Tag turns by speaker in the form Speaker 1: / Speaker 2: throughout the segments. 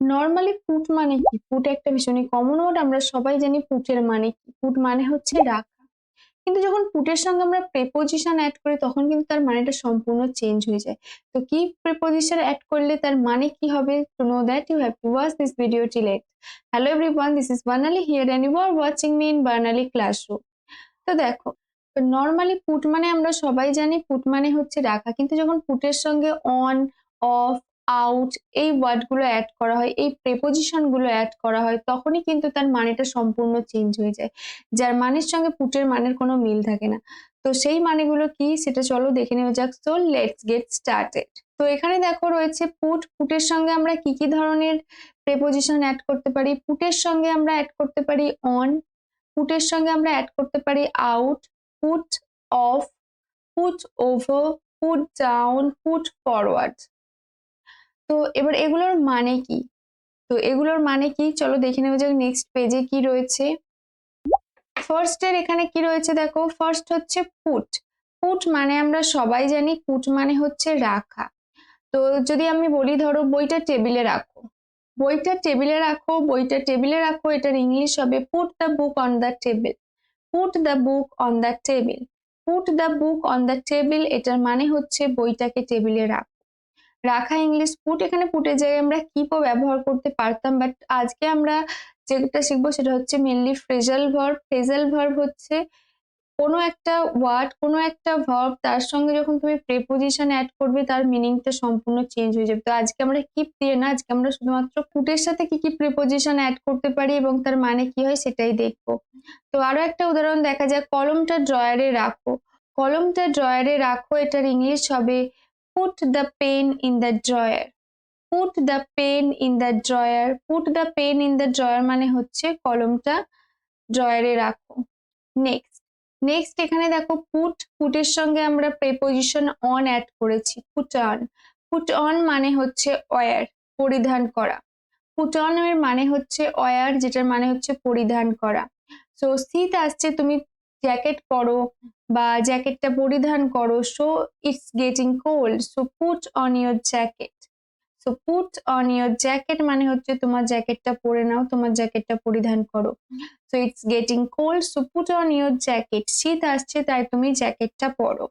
Speaker 1: Normally put মানে কি? Put একটা ভীষণই কমন ওয়ার্ড আমরা সবাই জানি পুটের মানে কি? পুট মানে হচ্ছে রাখা। কিন্তু যখন পুটের সঙ্গে আমরা প্রেপোজিশন অ্যাড করি, তখন কিন্তু তার মানেটা সম্পূর্ণ চেঞ্জ হয়ে যায়। তো কি প্রেপোজিশন অ্যাড করলে তার মানে কি হবে? To know that you have to watch this video till at hello everyone this is Barnali here and you are watching me in Barnali classroom তো দেখো নর্মালি পুট মানে আমরা সবাই জানি পুট মানে হচ্ছে রাখা। কিন্তু যখন পুটের সঙ্গে অন অফ আউট এই ওয়ার্ডগুলো অ্যাড করা হয়, এই প্রেপোজিশনগুলো অ্যাড করা হয়, তখনই কিন্তু তার মানেটা সম্পূর্ণ চেঞ্জ হয়ে যায়। যার মানের সঙ্গে পুটের মানের কোনো মিল থাকে না। তো সেই মানেগুলো কি? সেটা চলো দেখে নেওয়া যাক। সো লেটস গেট স্টার্টেড তো এখানে দেখো রয়েছে পুট পুটের সঙ্গে আমরা কি কি ধরনের প্রেপোজিশন অ্যাড করতে পারি? পুটের সঙ্গে আমরা অ্যাড করতে পারি অন পুটের সঙ্গে আমরা অ্যাড করতে পারি out put off put over put down put forward তো এবার এগুলোর মানে কি? তো এগুলোর মানে কি? চলো দেখে নেওয়া যাক নেক্সট পেজে কি রয়েছে। ফার্স্ট এর এখানে কি রয়েছে দেখো? ফার্স্ট হচ্ছে পুট পুট মানে আমরা সবাই জানি পুট মানে হচ্ছে রাখা। তো যদি আমি বলি ধরো বইটা টেবিলে রাখো। বইটা টেবিলে রাখো, বইটা টেবিলে রাখো, এটার ইংলিশ হবে put the book on the table put the book on the table put the book on the table এটার মানে হচ্ছে বইটাকে টেবিলে রাখো। রাখা ইংলিশ পুট এখানে পুটের জায়গায় আমরা কিপও ব্যবহার করতে পারতাম বাট আজকে আমরা যেটা শিখব সেটা হচ্ছে mainly phrasal verb phrasal verb হচ্ছে কোনো একটা ওয়ার্ড কোনো একটা ভার্ব তার সঙ্গে যখন তুমি প্রেপোজিশন অ্যাড করবে তার মিনিংটা সম্পূর্ণ চেঞ্জ হয়ে যাবে। তো আজকে আমরা কিপ দিয়ে না, আজকে আমরা শুধুমাত্র পুটের সাথে কি কি প্রেপোজিশন অ্যাড করতে পারি এবং তার মানে কি হয় সেটাই দেখব। তো আরও একটা উদাহরণ দেখা যায় কলমটা ড্রয়ারে রাখো। কলমটা ড্রয়ারে রাখো, এটার ইংলিশ হবে put the pen in the drawer put the pen in the drawer put the pen in the drawer মানে হচ্ছে কলমটা ড্রয়ারে রাখো। নেক্সট নেক্সট এখানে দেখো পুট পুটের সঙ্গে আমরা প্রেপোজিশন অন অ্যাড করেছি। পুট অন পুট অন মানে হচ্ছে ওয়ার পরিধান করা। পুট অন এর মানে হচ্ছে ওয়ার যেটার মানে হচ্ছে পরিধান করা। সো শীত আসছে, তুমি জ্যাকেট পরো বা জ্যাকেটটা পরিধান করো so it's getting cold so put on your jacket so put on your jacket মানে হচ্ছে তোমার জ্যাকেটটা পরে নাও, তোমার জ্যাকেটটা পরিধান করো। So it's getting cold so put on your jacket শীত আসছে, তাই তুমি জ্যাকেটটা পরো।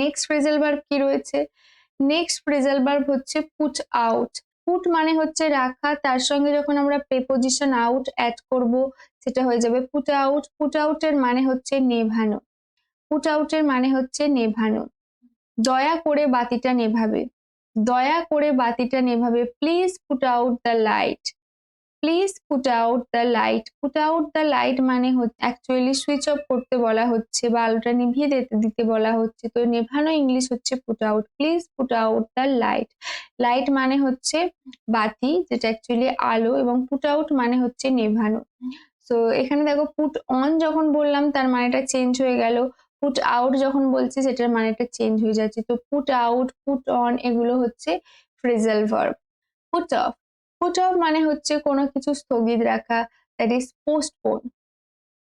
Speaker 1: নেক্সট ফ্রেজাল ভার্ব কি রয়েছে? নেক্সট ফ্রেজাল ভার্ব হচ্ছে পুট আউট পুট মানে হচ্ছে রাখা, তার সঙ্গে যখন আমরা প্রেপোজিশন আউট অ্যাড করব, সেটা হয়ে যাবে পুট আউট পুট আউটের মানে হচ্ছে নেভানো। পুট আউটের মানে হচ্ছে নেভানো। দয়া করে বাতিটা নেভাবে। দয়া করে বাতিটা নেভাবে। Please put out the light please put out the light put out the light মানে অ্যাকচুয়ালি সুইচ অফ করতে বলা হচ্ছে বা আলোটা নিভিয়ে দিতে বলা হচ্ছে। তো নেভানো ইংলিশ হচ্ছে put out please put out the light light মানে হচ্ছে বাতি, যেটা অ্যাকচুয়ালি আলো এবং পুট আউট মানে হচ্ছে নেভানো। তো এখানে দেখো পুট অন যখন বললাম, তার মানেটা চেঞ্জ হয়ে গেল। পুট আউট যখন বলছি, সেটার মানেটা চেঞ্জ হয়ে যাচ্ছে। তো পুট আউট পুট অন এগুলো হচ্ছে phrasal verb put off put off মানে হচ্ছে কোনো কিছু স্থগিত রাখা দ্যাট ইজ পোস্টপোন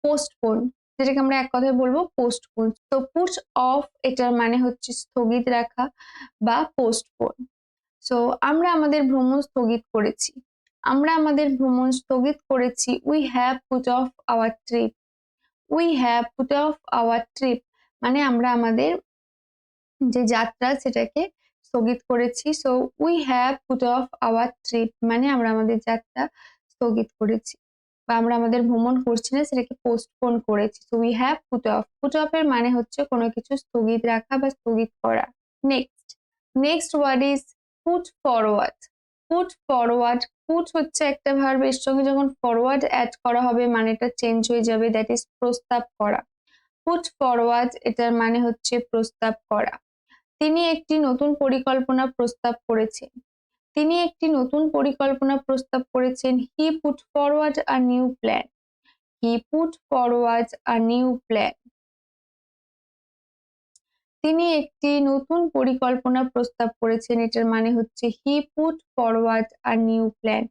Speaker 1: পোস্টপোন যেটাকে আমরা এক কথায় বলব পোস্টপোন তো পুট অফ এটার মানে হচ্ছে স্থগিত রাখা বা পোস্টপোন সো আমরা আমাদের ভ্রমণ স্থগিত করেছি। আমরা আমাদের ভ্রমণ স্থগিত করেছি। We have put off our trip we have put off our trip মানে আমরা আমাদের যে যাত্রা, সেটাকে স্থগিত করেছি। So we have put off our trip মানে আমরা আমাদের যাত্রা স্থগিত করেছি। বা আমরা আমাদের ভ্রমণ করছি না, সেটাকে পোস্টপোন করেছি। So we have put off put off এর মানে হচ্ছে কোনো কিছু স্থগিত রাখা বা স্থগিত করা। Next next word is put forward put forward put হচ্ছে একটা ভার্ব এর সঙ্গে যখন ফরওয়ার্ড অ্যাড করা হবে, মানেটা চেঞ্জ হয়ে যাবে দ্যাট ইজ প্রস্তাব করা। পুট ফরওয়ার্ড এটার মানে হচ্ছে প্রস্তাব করা। তিনি একটি নতুন পরিকল্পনা প্রস্তাব করেছেন। তিনি একটি নতুন পরিকল্পনা প্রস্তাব করেছেন he put forward a new plan he put forward a new plan তিনি একটি নতুন পরিকল্পনা প্রস্তাব করেছেন, এটার মানে হচ্ছে he put forward a new plan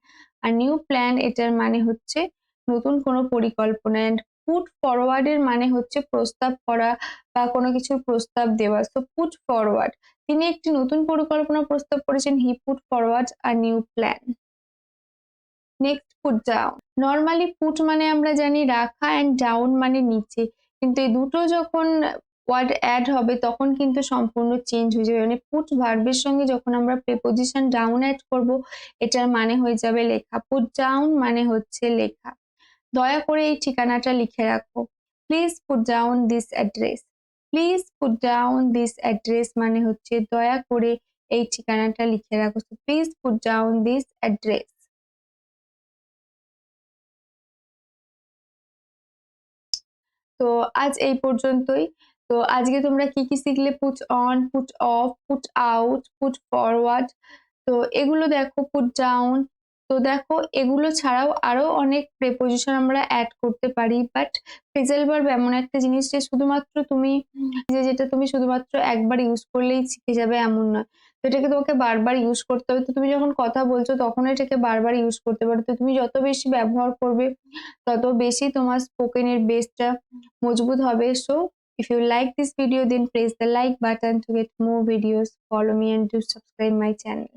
Speaker 1: R new plan এটার মানে হচ্ছে, নতুন কোনো পরিকল্পনা অ্যান্ড পুট ফরওয়ার্ড এর মানে হচ্ছে প্রস্তাব করা বা কোনো কিছুর প্রস্তাব দেওয়া। সো পুট ফরওয়ার্ড তিনি একটি নতুন পরিকল্পনা প্রস্তাব করেছেন he put forward a new plan next put down normally put মানে আমরা জানি রাখা অ্যান্ড ডাউন মানে নিচে। কিন্তু এই দুটো যখন ওয়ার্ড অ্যাড হবে, তখন কিন্তু সম্পূর্ণ চেঞ্জ হয়ে যাবে। মানে পুট ভার্বের সঙ্গে যখন আমরা প্রেপোজিশন ডাউন অ্যাড করব, এটার মানে হয়ে যাবে লেখা। পুট ডাউন মানে হচ্ছে লেখা। দয়া করে এই ঠিকানাটা লিখে রাখো। Please put down this address please put down this address মানে হচ্ছে দয়া করে এই ঠিকানাটা লিখে রাখো। Please put down this address তো আজ এই পর্যন্তই। তো আজকে তোমরা কি কি শিখলে? Put on put off put out put forward তো এগুলো দেখো পুট ডাউন তো দেখো এগুলো ছাড়াও আরও অনেক প্রেপোজিশন আমরা অ্যাড করতে পারি বাট ফ্রেজাল ভার্ব এমন একটা জিনিস যে শুধুমাত্র তুমি যে যেটা তুমি শুধুমাত্র একবার ইউজ করলেই শিখে যাবে এমন নয় তো এটাকে তোমাকে বারবার ইউজ করতে হবে। তো তুমি যখন কথা বলছো তখন এটাকে বারবার ইউজ করতে পারো। তো তুমি যত বেশি ব্যবহার করবে তত বেশি তোমার স্পোকেনের বেসটা মজবুত হবে। So if you like this video then press the like button to get more videos. Follow me and do subscribe my channel.